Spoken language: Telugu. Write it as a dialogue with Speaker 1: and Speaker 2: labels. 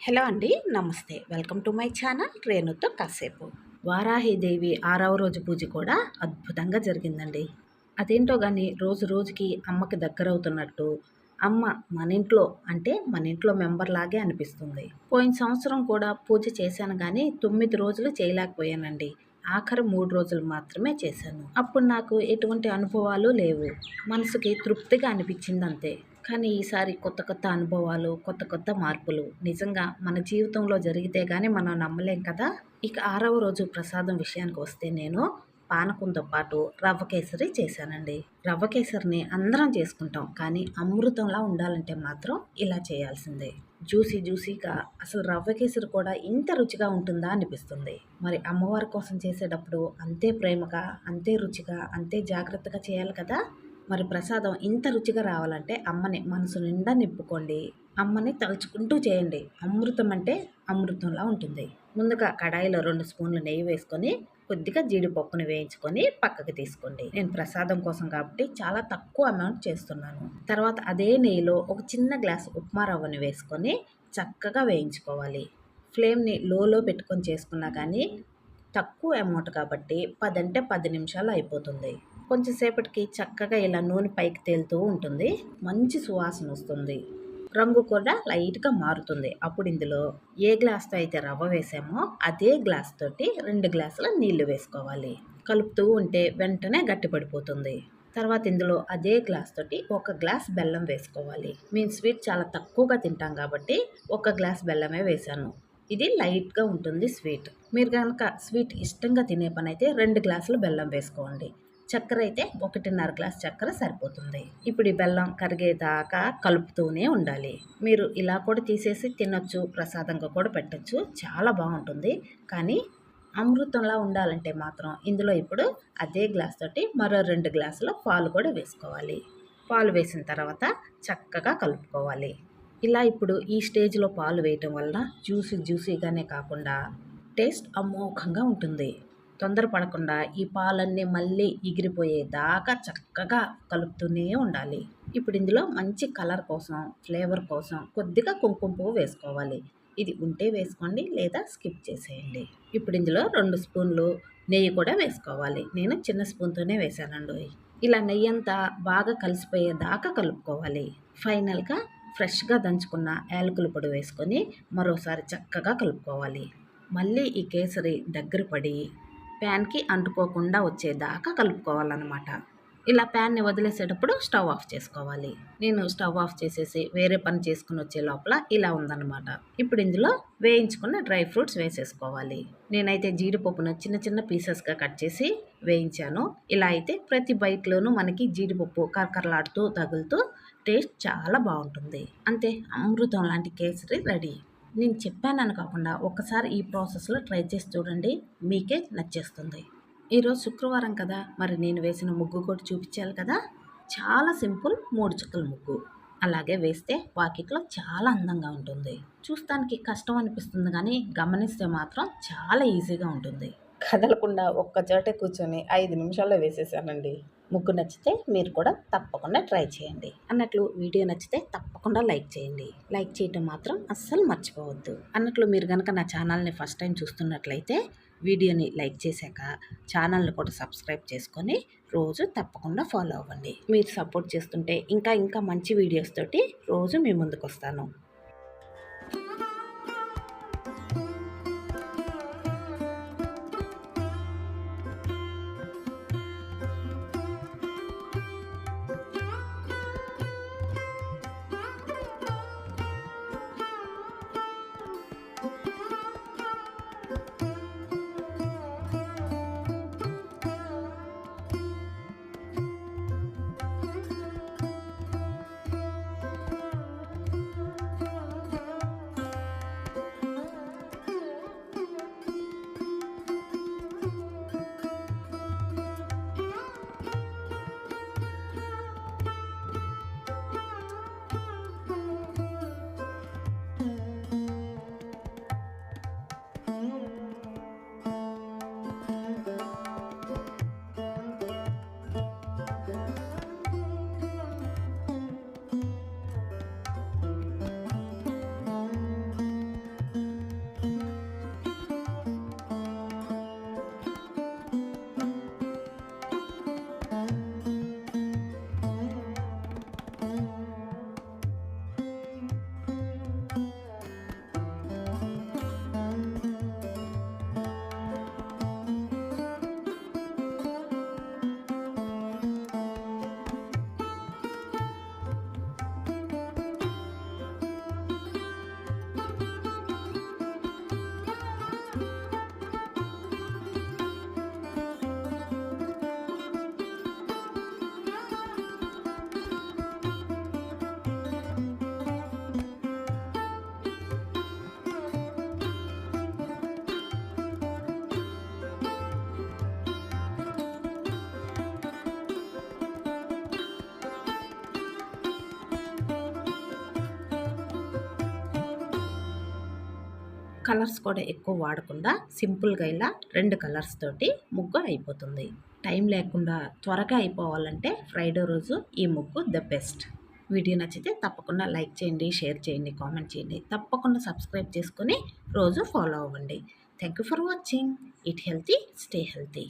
Speaker 1: హలో అండి నమస్తే. వెల్కమ్ టు మై ఛానల్ రేణుతో కాసేపు. వారాహిదేవి ఆరవ రోజు పూజ కూడా అద్భుతంగా జరిగిందండి. అదేంటో కానీ రోజు రోజుకి అమ్మకి దగ్గరవుతున్నట్టు అమ్మ మన ఇంట్లో అంటే మన ఇంట్లో మెంబర్ లాగే అనిపిస్తుంది. పోయిన సంవత్సరం కూడా పూజ చేశాను కానీ తొమ్మిది రోజులు చేయలేకపోయానండి. ఆఖరి మూడు రోజులు మాత్రమే చేశాను. అప్పుడు నాకు ఎటువంటి అనుభవాలు లేవు. మనసుకి తృప్తిగా అనిపించింది అంతే కానీ ఈసారి కొత్త కొత్త అనుభవాలు కొత్త కొత్త మార్పులు నిజంగా మన జీవితంలో జరిగితే కానీ మనం నమ్మలేం కదా? ఇక ఆరవ రోజు ప్రసాదం విషయానికి వస్తే నేను పానకంతో పాటు రవ్వ కేసరి చేశానండి. రవ్వ కేసరిని అందరం చేసుకుంటాం. కానీ అమృతంలా ఉండాలంటే మాత్రం ఇలా చేయాల్సిందే. జ్యూసీ జ్యూసీగా అసలు రవ్వ కేసరి కూడా ఇంత రుచిగా ఉంటుందా అనిపిస్తుంది. మరి అమ్మవారి కోసం చేసేటప్పుడు అంతే ప్రేమగా అంతే రుచిగా అంతే జాగ్రత్తగా చేయాలి కదా? మరి ప్రసాదం ఇంత రుచిగా రావాలంటే అమ్మని మనసు నిండా నింపుకోండి. అమ్మని తలుచుకుంటూ చేయండి. అమృతం అంటే అమృతంలా ఉంటుంది. ముందుగా కడాయిలో రెండు స్పూన్లు నెయ్యి వేసుకొని కొద్దిగా జీడిపప్పుని వేయించుకొని పక్కకి తీసుకోండి. నేను ప్రసాదం కోసం కాబట్టి చాలా తక్కువ అమౌంట్ చేస్తున్నాను. తర్వాత అదే నెయ్యిలో ఒక చిన్న గ్లాస్ ఉప్మా రవ్వని వేసుకొని చక్కగా వేయించుకోవాలి. ఫ్లేమ్ని లోలో పెట్టుకొని చేసుకున్నా కానీ తక్కువ అమౌంట్ కాబట్టి పదంటే పది నిమిషాలు అయిపోతుంది. కొంచెం సేపటికి చక్కగా ఇలా నూనె పైకి తేలుతూ ఉంటుంది. మంచి సువాసన వస్తుంది. రంగు కూడా లైట్గా మారుతుంది. అప్పుడు ఇందులో ఏ గ్లాస్తో అయితే రవ్వ వేసామో అదే గ్లాస్ తోటి రెండు గ్లాసుల నీళ్ళు వేసుకోవాలి. కలుపుతూ ఉంటే వెంటనే గట్టిపడిపోతుంది. తర్వాత ఇందులో అదే గ్లాస్ తోటి ఒక గ్లాస్ బెల్లం వేసుకోవాలి. మేము స్వీట్ చాలా తక్కువగా తింటాం కాబట్టి ఒక గ్లాస్ బెల్లమే వేశాను ఇది లైట్గా ఉంటుంది స్వీట్. మీరు కనుక స్వీట్ ఇష్టంగా తినే పని అయితే రెండు గ్లాసులు బెల్లం వేసుకోండి. చక్కెర అయితే ఒకటిన్నర గ్లాస్ చక్కెర సరిపోతుంది. ఇప్పుడు ఈ బెల్లం కరిగేదాకా కలుపుతూనే ఉండాలి. మీరు ఇలా కూడా తీసేసి తినొచ్చు ప్రసాదంగా కూడా పెట్టచ్చు. చాలా బాగుంటుంది. కానీ అమృతంలా ఉండాలంటే మాత్రం ఇందులో ఇప్పుడు అదే గ్లాస్ తోటి మరో రెండు గ్లాసుల పాలు కూడా వేసుకోవాలి. పాలు వేసిన తర్వాత చక్కగా కలుపుకోవాలి. ఇలా ఇప్పుడు ఈ స్టేజ్లో పాలు వేయటం వల్ల జ్యూసీ జ్యూసీగానే కాకుండా టేస్ట్ అమోఘంగా ఉంటుంది. తొందరపడకుండా ఈ పాలన్నీ మళ్ళీ ఎగిరిపోయేదాకా చక్కగా కలుపుతూనే ఉండాలి. ఇప్పుడు ఇందులో మంచి కలర్ కోసం ఫ్లేవర్ కోసం కొద్దిగా కుంకుమ పువ్వు వేసుకోవాలి. ఇది ఉంటే వేసుకోండి లేదా స్కిప్ చేసేయండి. ఇప్పుడు ఇందులో రెండు స్పూన్లు నెయ్యి కూడా వేసుకోవాలి. నేను చిన్న స్పూన్తోనే వేసానండి ఇలా నెయ్యి అంతా బాగా కలిసిపోయేదాకా కలుపుకోవాలి. ఫైనల్గా ఫ్రెష్గా దంచుకున్న యాలకుల పొడి వేసుకొని మరోసారి చక్కగా కలుపుకోవాలి. మళ్ళీ ఈ కేసరి దగ్గర పడి ప్యాన్కి అంటుకోకుండా వచ్చేదాకా కలుపుకోవాలన్నమాట. ఇలా ప్యాన్ని వదిలేసేటప్పుడు స్టవ్ ఆఫ్ చేసుకోవాలి. నేను స్టవ్ ఆఫ్ చేసేసి వేరే పని చేసుకుని వచ్చే లోపల ఇలా ఉందన్నమాట. ఇప్పుడు ఇందులో వేయించుకున్న డ్రై ఫ్రూట్స్ వేసేసుకోవాలి. నేనైతే జీడిపప్పును చిన్న చిన్న పీసెస్గా కట్ చేసి వేయించాను. ఇలా అయితే ప్రతి బైట్లోనూ మనకి జీడిపప్పు కరకరలాడుతూ తగులుతూ టేస్ట్ చాలా బాగుంటుంది. అంతే అమృతం లాంటి కేసరి రెడీ. నేను చెప్పానని కాకుండా ఒకసారి ఈ ప్రాసెస్లో ట్రై చేసి చూడండి. మీకే నచ్చేస్తుంది. ఈరోజు శుక్రవారం కదా! మరి నేను వేసిన ముగ్గు కూడా చూపించాలి కదా! చాలా సింపుల్ మూడు చుక్కల ముగ్గు. అలాగే వేస్తే వాకిట్లో చాలా అందంగా ఉంటుంది. చూస్తానికి కష్టం అనిపిస్తుంది కానీ గమనిస్తే మాత్రం చాలా ఈజీగా ఉంటుంది. కదలకుండా ఒక్క చోటే కూర్చొని ఐదు నిమిషాల్లో వేసేసానండి. ముగ్గు నచ్చితే మీరు కూడా తప్పకుండా ట్రై చేయండి. అన్నట్లు వీడియో నచ్చితే తప్పకుండా లైక్ చేయండి. లైక్ చేయటం మాత్రం అస్సలు మర్చిపోవద్దు. అన్నట్లు మీరు కనుక నా ఛానల్ని ఫస్ట్ టైం చూస్తున్నట్లయితే వీడియోని లైక్ చేశాక ఛానల్ని కూడా సబ్స్క్రైబ్ చేసుకొని రోజు తప్పకుండా ఫాలో అవ్వండి. మీరు సపోర్ట్ చేస్తుంటే ఇంకా ఇంకా మంచి వీడియోస్ తోటి రోజు మీ ముందుకు వస్తాను కలర్స్ కూడా ఎక్కువ వాడకుండా సింపుల్గా ఇలా రెండు కలర్స్ తోటి ముగ్గు అయిపోతుంది. టైం లేకుండా త్వరగా అయిపోవాలంటే ఫ్రైడే రోజు ఈ ముగ్గు ద బెస్ట్. వీడియో నచ్చితే తప్పకుండా లైక్ చేయండి షేర్ చేయండి కామెంట్ చేయండి. తప్పకుండా సబ్స్క్రైబ్ చేసుకొని రోజు ఫాలో అవ్వండి. Thank you for watching. Eat healthy stay healthy.